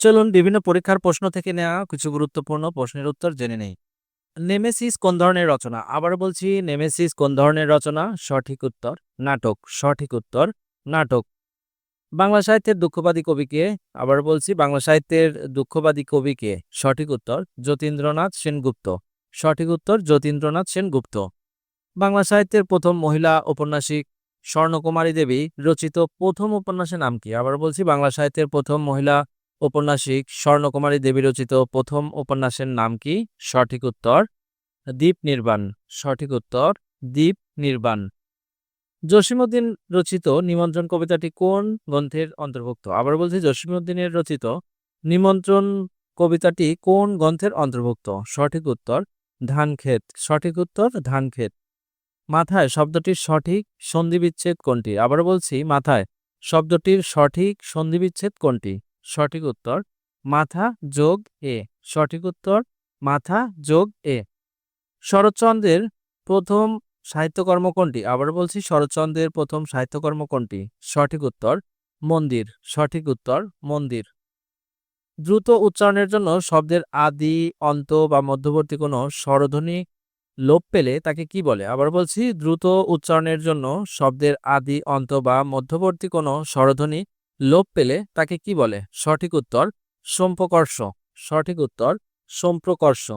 চলুন বিভিন্ন পরীক্ষার প্রশ্ন থেকে নেওয়া কিছু গুরুত্বপূর্ণ প্রশ্নের উত্তর জেনে নেই। নেমেসিস কোন ধরনের রচনা? আবার বলছি, নেমেসিস কোন ধরনের রচনা? সঠিক উত্তর, নাটক। সঠিক উত্তর, নাটক। বাংলা সাহিত্যের দুঃখবাদী কবিকে আবার বলছি, বাংলা সাহিত্যের দুঃখবাদী কবিকে সঠিক উত্তর, যতীন্দ্রনাথ সেনগুপ্ত। সঠিক উত্তর, যতীন্দ্রনাথ সেনগুপ্ত। বাংলা সাহিত্যের প্রথম মহিলা ঔপন্যাসিক স্বর্ণকুমারী দেবী রচিত প্রথম উপন্যাসের নাম কি? আবার বলছি, বাংলা সাহিত্যের প্রথম মহিলা ঔপন্যাসিক স্বর্ণকুমারী দেবী রচিত প্রথম উপন্যাসের নাম কি? সঠিক উত্তর দ্বীপ নির্বাণ। সঠিক উত্তর দ্বীপ নির্বাণ। জসিমউদ্দিন রচিত নিমন্ত্রণ কবিতাটি কোন গ্রন্থের অন্তর্ভুক্ত? আবার বলছি, জসিমউদ্দিনের রচিত নিমন্ত্রণ কবিতাটি কোন গ্রন্থের অন্তর্ভুক্ত? সঠিক উত্তর, ধানক্ষেত। সঠিক উত্তর, ধানক্ষেত। মাথায় শব্দটির সঠিক সন্ধিবিচ্ছেদ কোনটি? আবার বলছি, মাথায় শব্দটির সঠিক সন্ধিবিচ্ছেদ কোনটি? সঠিক উত্তর, মাথা যোগ এ। সঠিক উত্তর, মাথা যোগ এ। শরৎচন্দ্রের প্রথম সাহিত্যকর্ম কোনটি? আবার বলছি, শরৎচন্দ্রের প্রথম সাহিত্যকর্ম কোনটি? সঠিক উত্তর, মন্দির। সঠিক উত্তর, মন্দির। দ্রুত উচ্চারণের জন্য শব্দের আদি, অন্ত বা মধ্যবর্তী কোনো স্বরধ্বনি লোপ পেলে তাকে কি বলে? আবার বলছি, দ্রুত উচ্চারণের জন্য শব্দের আদি, অন্ত বা মধ্যবর্তী কোনো স্বরধ্বনি লোপ পেলে তাকে কি বলে? সঠিক উত্তর, সম্প্রকর্ষ। সঠিক উত্তর, সম্প্রকর্ষ।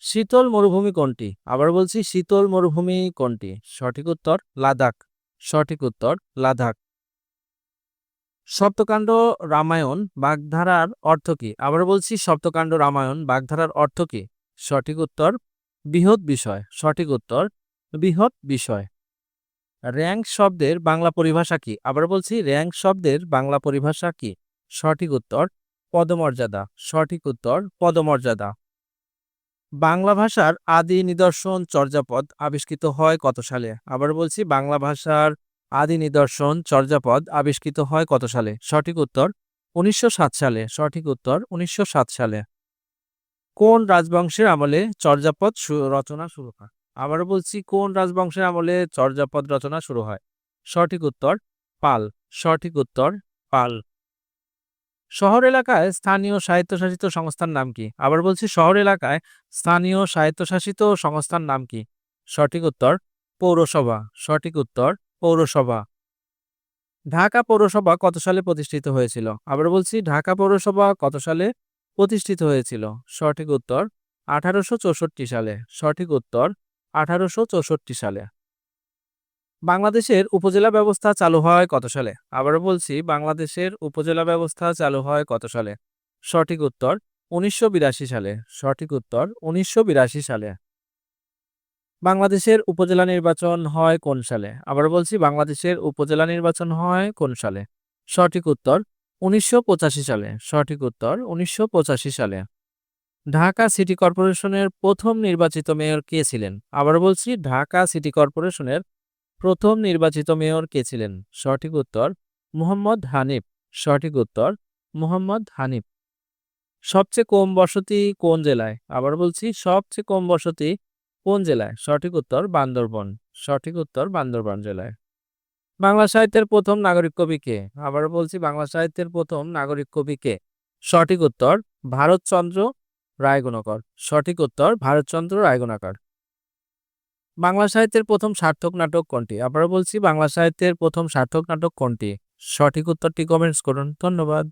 শীতল মরুভূমি কোনটি? আবার বলছি শীতল মরুভূমি কোনটি? সঠিক উত্তর, লাদাখ। সঠিক উত্তর, লাদাখ। সপ্তকাণ্ড রামায়ণ, বাগধারার অর্থ কি? আবার বলছি সপ্তকাণ্ড রামায়ণ, বাগধারার অর্থ কি? সঠিক উত্তর, বৃহৎ বিষয়। সঠিক উত্তর, বৃহৎ বিষয়। র্যাঙ্ক শব্দের বাংলা পরিভাষা কি? আবার বলছি, র্যাঙ্ক শব্দের বাংলা পরিভাষা কি? সঠিক উত্তর, পদমর্যাদা। সঠিক উত্তর, পদমর্যাদা। বাংলা ভাষার আদি নিদর্শন চর্যাপদ আবিষ্কৃত হয় কত সালে? আবার বলছি, বাংলা ভাষার আদি নিদর্শন চর্যাপদ আবিষ্কৃত হয় কত সালে? সঠিক উত্তর, উনিশশো সাত সালে। সঠিক উত্তর, উনিশশো সাত সালে। কোন রাজবংশের আমলে চর্যাপদ রচনা শুরু হয়? আবার বলছি, কোন রাজবংশের আমলে চর্যাপদ রচনা শুরু হয়? সঠিক উত্তর, পাল। সঠিক উত্তর, পাল। শহর এলাকায় স্থানীয় স্বায়ত্তশাসিত সংস্থার নাম কি? আবার বলছি, শহর এলাকায় স্থানীয় স্বায়ত্তশাসিত সংস্থার নাম কি? সঠিক উত্তর, পৌরসভা। সঠিক উত্তর, পৌরসভা। ঢাকা পৌরসভা কত সালে প্রতিষ্ঠিত হয়েছিল? আবার বলছি, ঢাকা পৌরসভা কত সালে প্রতিষ্ঠিত হয়েছিল? সঠিক উত্তর, আঠারোশো চৌষট্টি সালে। সঠিক উত্তর আঠারোশো চৌষট্টি সালে। বাংলাদেশের উপজেলা ব্যবস্থা চালু হয় কত সালে? আবার বলছি, বাংলাদেশের উপজেলা ব্যবস্থা চালু হয় কত সালে? সঠিক উত্তর উনিশশো বিরাশি সালে। সঠিক উত্তর উনিশশো বিরাশি সালে। বাংলাদেশের উপজেলা নির্বাচন হয় কোন সালে? আবার বলছি, বাংলাদেশের উপজেলা নির্বাচন হয় কোন সালে? সঠিক উত্তর উনিশশো পঁচাশি সালে। সঠিক উত্তর উনিশশো পঁচাশি সালে। ঢাকা সিটি কর্পোরেশনের প্রথম নির্বাচিত মেয়র কে ছিলেন? আবার বলছি, ঢাকা সিটি কর্পোরেশনের প্রথম নির্বাচিত মেয়র কে ছিলেন? সঠিক উত্তর, মুহাম্মদ হানিফ। সঠিক উত্তর, মুহাম্মদ হানিফ। সবচেয়ে কম বসতি কোন জেলায়? আবার বলছি, সবচেয়ে কম বসতি কোন জেলায়? সঠিক উত্তর, বান্দরবন। সঠিক উত্তর, বান্দরবান জেলায়। বাংলা সাহিত্যের প্রথম নাগরিক কবি কে? আবার বলছি, বাংলা সাহিত্যের প্রথম নাগরিক কবি কে? সঠিক উত্তর, ভারতচন্দ্র রায়গুণকর। সঠিক উত্তর, ভারতচন্দ্র রায়গুণাকর। বাংলা সাহিত্যের প্রথম সার্থক নাটক কোনটি? আবারও বলছি, বাংলা সাহিত্যের প্রথম সার্থক নাটক কোনটি? সঠিক উত্তরটি কমেন্টস করুন। ধন্যবাদ।